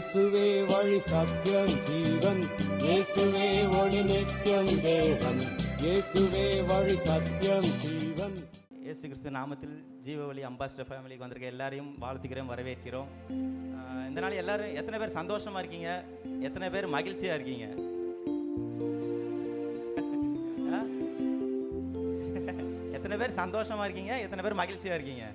இயேசுவே வழி சத்தியம் ஜீவன். இயேசுவே ஒளி நித்தியம் தேவன். இயேசுவே வழி சத்தியம் ஜீவன். இயேசு கிறிஸ்து நாமத்தில் ஜீவவழி அம்பாஸ்டர் ஃபேமிலிக்கு வந்திருக்க எல்லாரையும் வாழ்த்துக்கிறோம் வரவேற்கிறோம். இந்த நாள் எல்லாரும் எத்தனை பேர் சந்தோஷமா இருக்கீங்க? எத்தனை பேர் மகிழ்ச்சியா இருக்கீங்க? எத்தனை பேர் சந்தோஷமா இருக்கீங்க? எத்தனை பேர் மகிழ்ச்சியா இருக்கீங்க?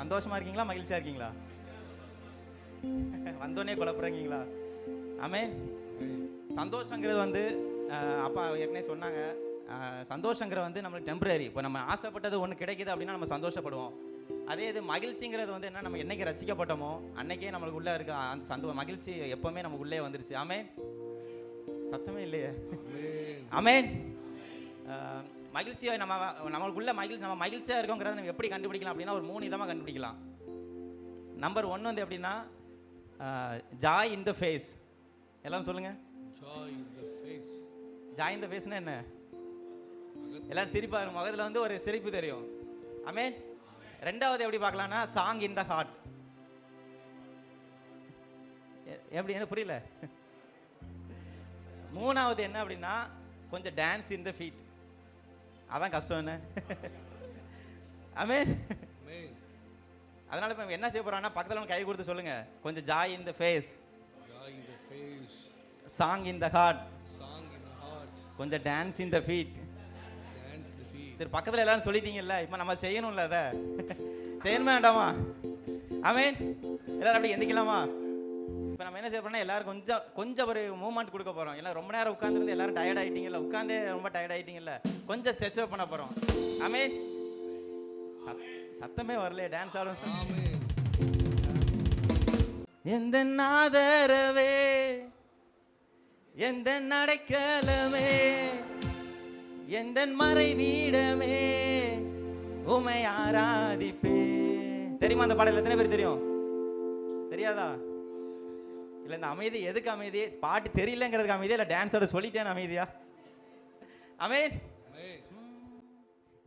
சந்தோஷமா இருக்கீங்களா? மகிழ்ச்சியா இருக்கீங்களா? வந்தோடனே குழப்புறீங்களா? ஆமே சந்தோஷங்கிறது வந்து அப்பா ஏற்கனவே சொன்னாங்க. சந்தோஷங்கிறது வந்து நம்மளுக்கு டெம்பரரி இப்போ நம்ம ஆசைப்பட்டது ஒன்று கிடைக்குது அப்படின்னா நம்ம சந்தோஷப்படுவோம். அதே இது மகிழ்ச்சிங்கிறது வந்து என்ன நம்ம என்னைக்கு ரசிக்கப்பட்டோமோ அன்னைக்கே நம்மளுக்கு உள்ளே இருக்க அந்த சந்தோ மகிழ்ச்சி எப்போவுமே நமக்கு உள்ளே வந்துருச்சு. ஆமே சத்தமே இல்லையே. ஆமென் மகிழ்ச்சியை நம்ம நம்மளுக்குள்ள மகிழ்ச்சி நம்ம மகிழ்ச்சியாக இருக்கோங்கிறத நம்ம எப்படி கண்டுபிடிக்கலாம் அப்படின்னா ஒரு மூணு விதமாக கண்டுபிடிக்கலாம். நம்பர் ஒன் வந்து எப்படின்னா ஜாய் இன் த ஃபேஸ் எல்லாரும் சொல்லுங்க. Joy in the face. Joy in the ஃபேஸ்னா என்ன? எல்லாரும் சிரிப்பா இருக்கும். முகத்தில் வந்து ஒரு சிரிப்பு தெரியும். ஆமென். ரெண்டாவது எப்படி பார்க்கலாம்னா சாங் இன் த ஹார்ட் எப்படி என்ன புரியல? மூணாவது என்ன அப்படின்னா கொஞ்சம் டான்ஸ் இன் த ஃபீட் அதான் கஷ்டம் என்ன? Amen. அதனால இப்போ என்ன செய்ய போறாங்கன்னா பக்கத்தில் கை கொடுத்து சொல்லுங்க. கொஞ்சம் joy in the face. Song in the heart. கொஞ்சம் டான்ஸ் இன் த ஃபீட். சரி பக்கத்தில் எல்லாரும் சொல்லிட்டீங்கல்ல இப்போ நம்ம செய்யணும்ல அதை. செய்யணுமா வேண்டாமா? ஆமேன் எல்லாரும் அப்படி எந்திக்கலாமா? இப்போ நம்ம என்ன செய்ய போறோம்னா எல்லாரும் கொஞ்சம் கொஞ்சம் ஒரு மூவ்மெண்ட் கொடுக்க போகிறோம் எல்லாம் ரொம்ப நேரம் உட்காந்துருந்து எல்லாரும் டயர்ட் ஆகிட்டீங்கல்ல உட்காந்தே ரொம்ப டயர்ட் ஆகிட்டீங்கல்ல கொஞ்சம் ஸ்ட்ரெச் பண்ண போகிறோம் ஆமேன் சத்தமே வரலையே டான்ஸ் ஆடும். எந்த நாதரவே எந்த நடைக்கலமே எந்த மறைவீடமே உமை ஆராதிப்பே தெரியுமா அந்த பாடல்? எத்தனை பேர் தெரியும்? தெரியாதா? இல்ல இந்த அமைதி எதுக்கு அமைதி? பாட்டு தெரியலங்கிறதுக்கு அமைதியா? இல்ல டான்ஸோட சொல்லிட்டேன் அமைதியா? அமேன்.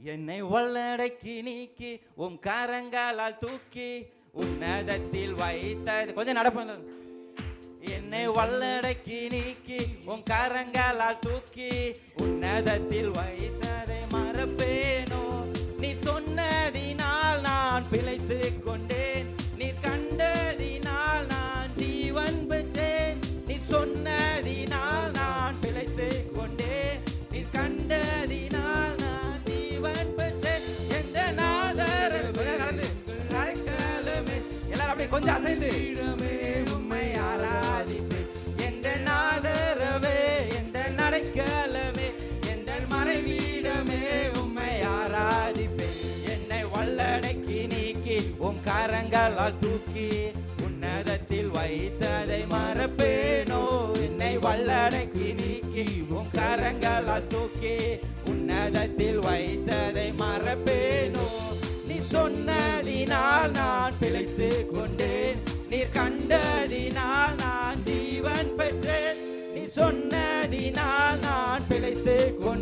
என்னை உள்ளடக்கி நீக்கி உம் கரங்களால் தூக்கி உன்னதத்தில் வைத்தது. கொஞ்சம் நடப்பேன் என்னை வல்லடக்கி நீக்கி உம் கரங்களால் தூக்கி உன்னதத்தில் வைத்ததை மறப்பேனோ? நீ சொன்னதினால் நான் பிழைத்து கொண்டேன். நீ கண்டதினால் நான் ஜீவன் பெற்றேன். அப்படியே உம்மை ஆராதிப்பேன். எந்த நாதரவே எந்த நடைக்கலமே எந்த மறைவீடமே உம்மை ஆராதிப்பேன். என்னை வல்லடக்கி நீக்கி உம் கரங்களால் தூக்கி உன்னதத்தில் வைத்ததை மறப்பேனோ? என்னை வல்லடக்கி நீக்கி உன் கரங்களால் தூக்கி உன்னதத்தில் வைத்ததை மறப்பேனோ? சொன்னதினால் நான் பிழைத்து கொண்டேன் நீர் கண்டதினால் நான் ஜீவன் பெற்றேன். நீ சொன்னதினால் நான் பிழைத்து கொண்டேன்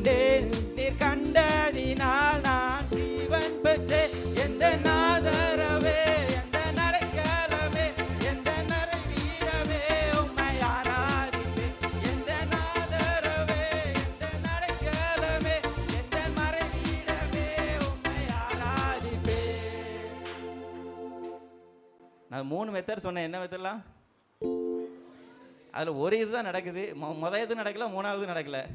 மூணு மெத்தட் சொன்னேன். என்ன மெத்தட்லாம் அதில் ஒரு இதுதான் நடக்குது. மொ முத இது நடக்கல மூணாவது நடக்கல.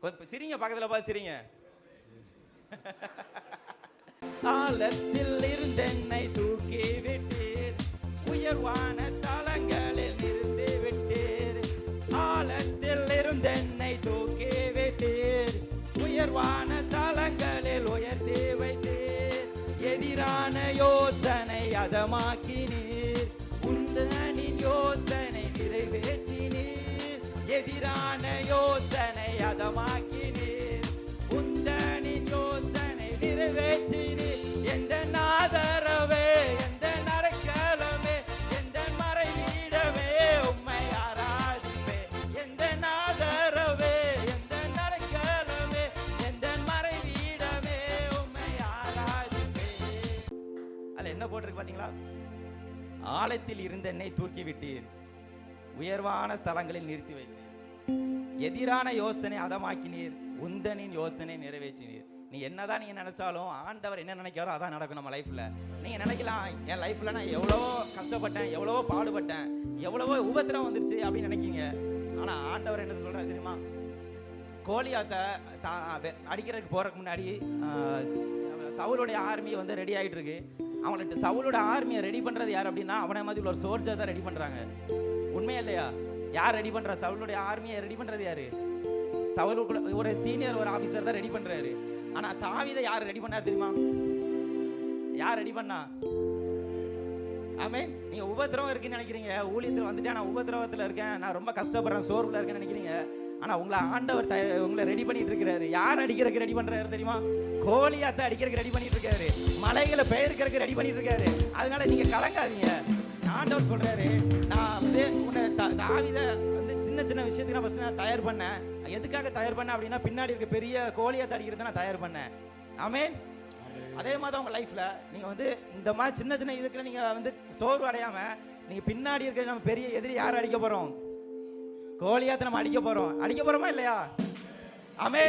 கொஞ்சம் சிரிங்க பக்கத்தில் பார்த்து சிரிங்க. ஆழத்தில் இருந்தென்னை தூக்கி விட்டீர். உயர்வான தலங்களில் இருந்து விட்டீர். ஆழத்தில் இருந்தென்னை தூக்கி விட்டீர். உயர்வான எதிரான யோசனை அதமாக்கினீர். உந்தனின் யோசனை நிறைவேற்றினீர். எதிரான யோசனை அதமாக்கினீர். இருந்த தூக்கி விட்டீர் உயர்வான ஸ்தலங்களில் நிறுத்தி வைத்தீர். எதிரான யோசனை அதமாக்கினீர். உந்தனின் யோசனை நிறைவேற்றினீர். நீ என்னதான் நீங்க நினைச்சாலும் ஆண்டவர் என்ன நினைக்கிறாரோ அதான் நடக்கும் நம்ம லைஃப்ல. நீங்க நினைக்கலாம் என் லைஃப்ல நான் எவ்வளவோ கஷ்டப்பட்டேன் எவ்வளவோ பாடுபட்டேன் எவ்வளவோ உபத்திரம் வந்துருச்சு அப்படின்னு நினைக்கிங்க. ஆனா ஆண்டவர் என்ன சொல்றாரு தெரியுமா? கோலியாத்தை தா- அடிக்கிறதுக்கு போறதுக்கு முன்னாடி ஆஹ், சவுலுடைய ஆர்மி வந்து ரெடி ஆயிட்டு இருக்கு அவங்கள்ட்ட சவுலோட ஆர்மியை ரெடி பண்ணுறது யார் அப்படின்னா அவனை மாதிரி உள்ள ஒரு சோல்ஜர் தான் ரெடி பண்ணுறாங்க உண்மையா இல்லையா? யார் ரெடி பண்ணுற சவுலுடைய ஆர்மியை ரெடி பண்ணுறது யார்? சவுல் ஒரு சீனியர் ஒரு ஆஃபீஸர் தான் ரெடி பண்ணுறாரு ஆனால் தாவிதை யார் ரெடி பண்ணார் தெரியுமா? யார் ரெடி பண்ணா? ஆமென். நீங்கள் உபத்திரவம் இருக்குன்னு நினைக்கிறீங்க. ஊழியத்தில் வந்துட்டு நான் உபத்திரவத்தில் இருக்கேன். நான் ரொம்ப கஷ்டப்படுறேன் சோர்வில் இருக்கேன்னு நினைக்கிறீங்க. ஆனால் உங்களை ஆண்டவர் த உங்களை ரெடி பண்ணிட்டு இருக்கிறாரு யார் அடிக்கிறதுக்கு ரெடி பண்ணுறாரு தெரியுமா? கோழியாத்தை அடிக்கிறதுக்கு ரெடி பண்ணிட்டு இருக்காரு மலைகளை பெயர்க்கிறதுக்கு ரெடி பண்ணிட்டு இருக்காரு அதனால நீங்கள் கலங்காதீங்க. ஆண்டவர் சொல்கிறாரு நான் வந்து உன்னை தாவித வந்து சின்ன சின்ன விஷயத்துக்கு நான் ஃபஸ்ட்டு நான் தயார் பண்ணேன். எதுக்காக தயார் பண்ணேன் அப்படின்னா பின்னாடி இருக்க பெரிய கோலியாத்தை அடிக்கிறத நான் தயார் பண்ணேன். ஆமேன். அதே மாதிரி தான் உங்கள் லைஃப்பில் நீங்கள் வந்து இந்த மாதிரி சின்ன சின்ன இதுக்குள்ள நீங்கள் வந்து சோர்வு அடையாமல் நீங்கள் பின்னாடி இருக்க நம்ம பெரிய எதிரி யார் அடிக்க போகிறோம் கோலியாத்தை நம்ம அடிக்க போறோம். அடிக்க போறோமா இல்லையா? அமே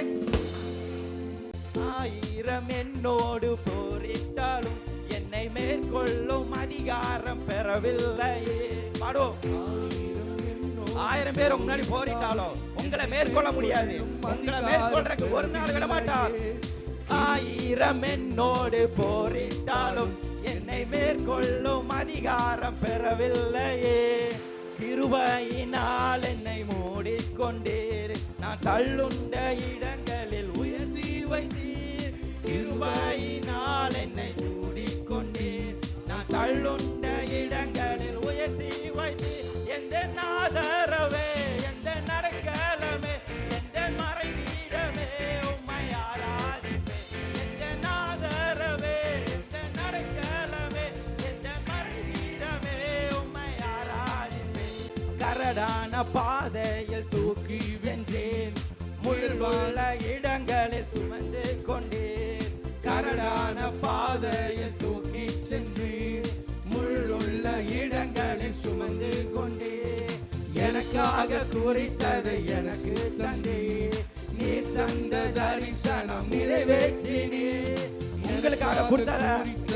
ஆயிரம் என்னோடு போரிட்டாலும் என்னை மேற்கொள்ளும் அதிகாரம் பெறவில்லையே. பாடுவோம். ஆயிரம் பேர் முன்னாடி போரிட்டாலும் உங்களை மேற்கொள்ள முடியாது. உங்களை மேற்கொள்றதுக்கு ஒரு நாள் விட மாட்டார். ஆயிரம் என்னோடு போரிட்டாலும் என்னை மேற்கொள்ளும் அதிகாரம் பெறவில்லையே. கிருபையினால் என்னை மூடிக்கொண்டீர். நான் தள்ளுண்ட இடங்களில் உயர்த்தி வைத்தீர். கிருபையினால் என்னை மூடிக்கொண்டீர். நான் தள்ளுண்ட இடங்களில் உயர்த்தி வைத்தீர். எந்த நாதரவே கரடான பாதையில் தூக்கி வென்றேன். முள்ளுள்ள இடங்களில் சுமந்து கொண்டேன். கரடான பாதையில் தூக்கி சென்றேன். முள்ளுள்ள இடங்களில் சுமந்து கொண்டே எனக்காக குறித்ததை எனக்கு தந்தே. நீ தந்த தரிசனம் நிறைவேற்றினேன் உங்களுக்காக கொடுத்தத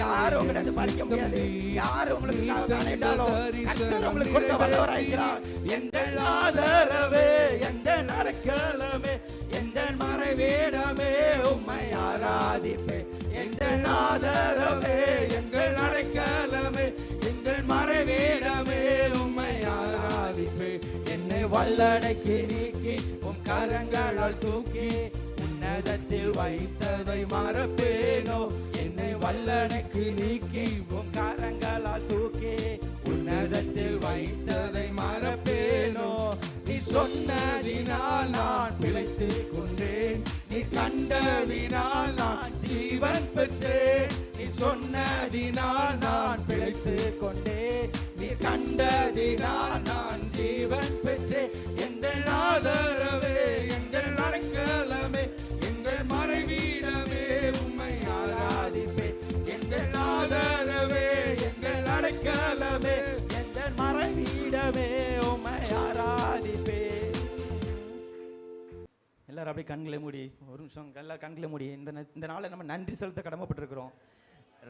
யாரும் உங்கள்ட்ட மறிக்க முடியாது. யார் உங்களுக்கு காணிட்டாலும் கர்த்தர் உங்களுக்கு கொடுத்த வல்லவராயிருக்கிறார் எந்த ஆதரவே எந்த நடக்கலமே எந்த மறைவேடமே உம்மை ஆராதிப்பே. எந்த ஆதரவே எங்கள் நடக்கலமே எங்கள் மறைவேடமே உம்மை ஆராதிப்பே. என்னை வல்லடைக்கு நீக்கி உம் கரங்களால் தூக்கி உன்னதத்தில் வைத்ததை மறப்பேனோ? என்னை வல்லனுக்கு நீக்கி உம் கரங்களால் தூக்கி உன்னதத்தில் வைத்ததை மறப்பேனோ? நீ சொன்னதினால் நான் பிழைத்து கொண்டேன். நீ கண்டதினால் நான் ஜீவன் பெற்றேன். நீ சொன்னதினால் நான் பிழைத்து கொண்டேன். நீ கண்டதினால் நான் ஜீவன் பெற்றேன். எங்கள் ஆதரவே எங்கள் அடைக்கலமே எங்கள் மறைவீடமே ஆராதிப்பே. எல்லாரும் அப்படியே கண்களை மூடி ஒரு நிமிஷம் எல்லாரும் கண்களை மூடி. இந்த ந- இந்த நாளை நம்ம நன்றி செலுத்த கடமைப்பட்டிருக்கிறோம்.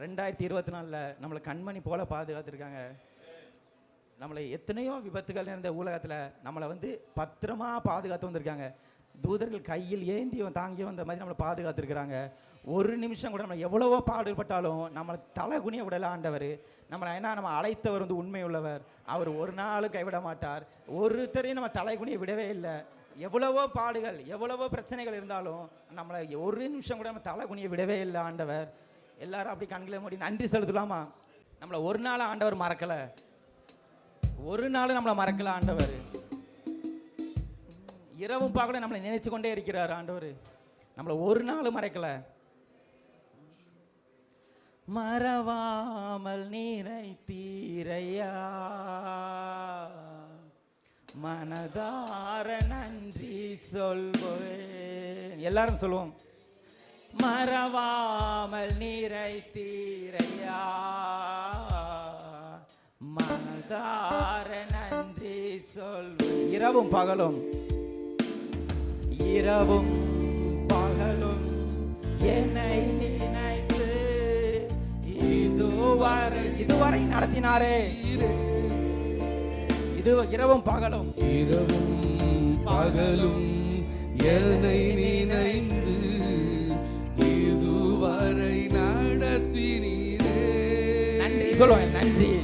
ரெண்டாயிரத்தி இருபத்தி நாலில் நம்மளை கண்மணி போல பாதுகாத்துருக்காங்க. நம்மளை எத்தனையோ விபத்துகள் இருந்த உலகத்தில் நம்மளை வந்து பத்திரமா பாதுகாத்து வந்திருக்காங்க. தூதர்கள் கையில் ஏந்தி தாங்கி வந்த மாதிரி நம்மளை பாதுகாத்துருக்குறாங்க. ஒரு நிமிஷம் கூட நம்ம எவ்வளவோ பாடுபட்டாலும் நம்மளை தலை குனிய விடல ஆண்டவர். நம்மளை ஏன்னா நம்ம அழைத்தவர் வந்து உண்மை உள்ளவர் அவர் ஒரு நாளும் கைவிட மாட்டார். ஒருத்தரையும் நம்ம தலை குனிய விடவே இல்லை. எவ்வளவோ பாடுகள் எவ்வளவோ பிரச்சனைகள் இருந்தாலும் நம்மளை ஒரு நிமிஷம் கூட நம்ம தலை குனிய விடவே இல்லை ஆண்டவர். எல்லாரும் அப்படி கண்களை மூடி நன்றி செலுத்தலாமா? நம்மளை ஒரு நாள் ஆண்டவர் மறக்கலை. ஒரு நாள் நம்மளை மறக்கல ஆண்டவர். இரவும் பகலும் நம்மளை நினைச்சு கொண்டே இருக்கிறார் ஆண்டவர். நம்மளை ஒரு நாளும் மறைக்கல. மறவாமல் நீரை தீரையா. மனதார நன்றி சொல்வேன். எல்லாரும் சொல்லுவோம் மறவாமல் நீரை தீரையா. மனதார நன்றி சொல்வேன். இரவும் பகலும் இரவும் பகலும் என்னை நினைத்து. இதுவரை இதுவரை நடத்தினாரே. இது இரவும் பகலும். இரவும் பகலும் என்னை நினைந்து. இதுவரை நடத்தினீரே. நன்றி சொல்லுவேன் நன்றி.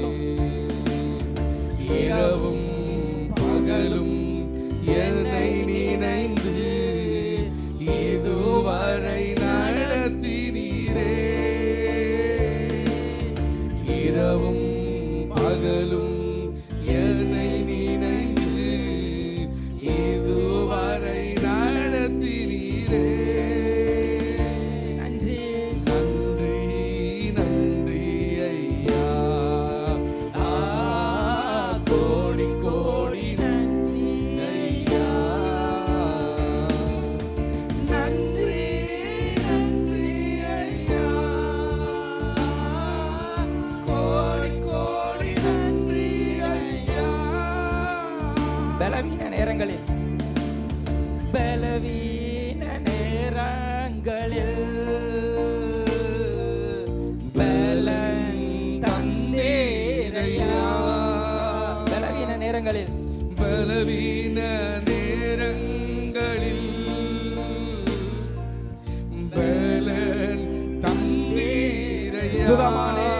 Jesus. money. Eh?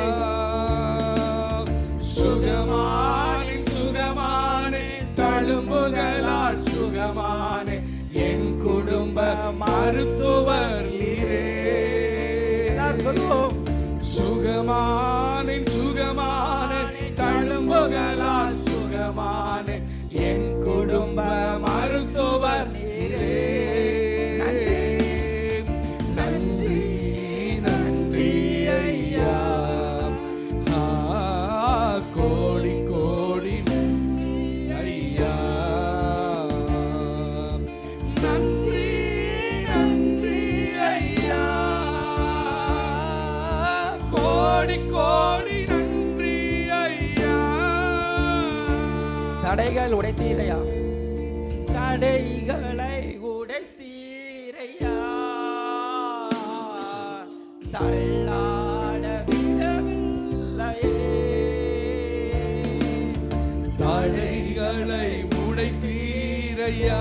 அடைத்தீரையா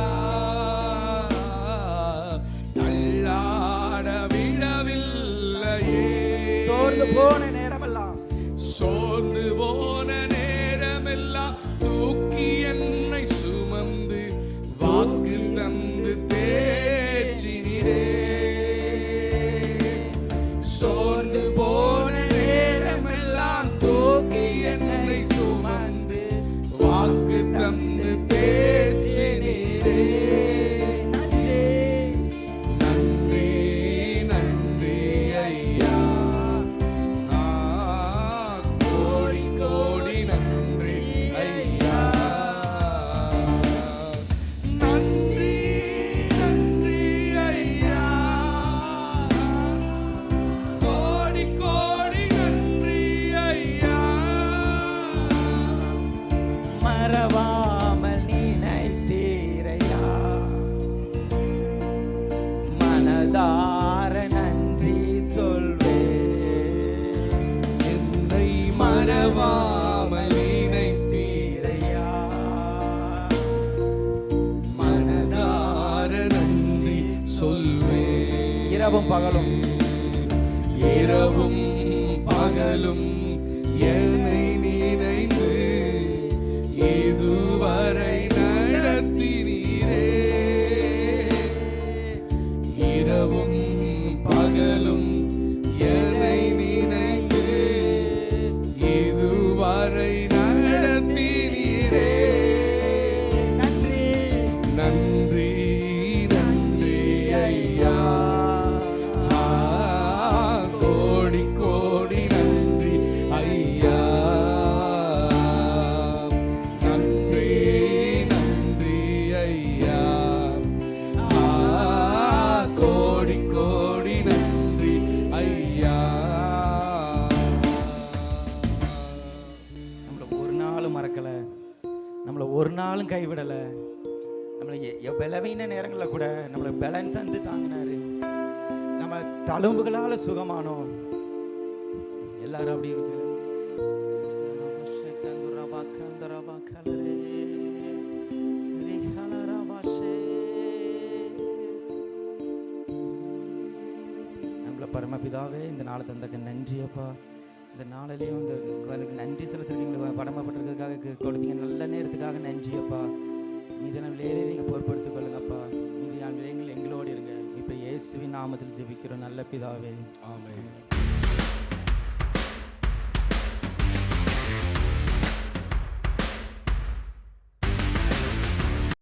மறவாமல் நினைத்தீரையா? மனதார நன்றி சொல்வே. என்னை மறவாமல் நினைத்தீரையா? மனதார நன்றி சொல்வே. இரவும் பகலும். இரவும் பகலும். கைவிடலை நம்மளை பலவீன நேரங்களில் கூட நம்மளை பலன் தந்து தாங்கினாரு. நம்ம தழும்புகளால் சுகமானோம். எல்லாரும் அப்படி வச்சு நம்மள பரமபிதாவே இந்த நாளை தந்தக்கு நன்றி அப்பா. இந்த நாளிலையும் இந்த எனக்கு நன்றி செலுத்துறீங்க படமாப்பட்டிருக்கிறதுக்காக கொடுத்தீங்க நல்ல நேரத்துக்காக நன்றி அப்பா. மீதி நாள் நீங்கள் பொறுப்படுத்திக் கொள்ளுங்கப்பா. மீதி நாள் விலைங்கள் எங்களோடு இருங்க. இப்போ இயேசுவின் நாமத்தில் ஜெபிக்கிறோம். நல்ல பிதாவே. ஆமே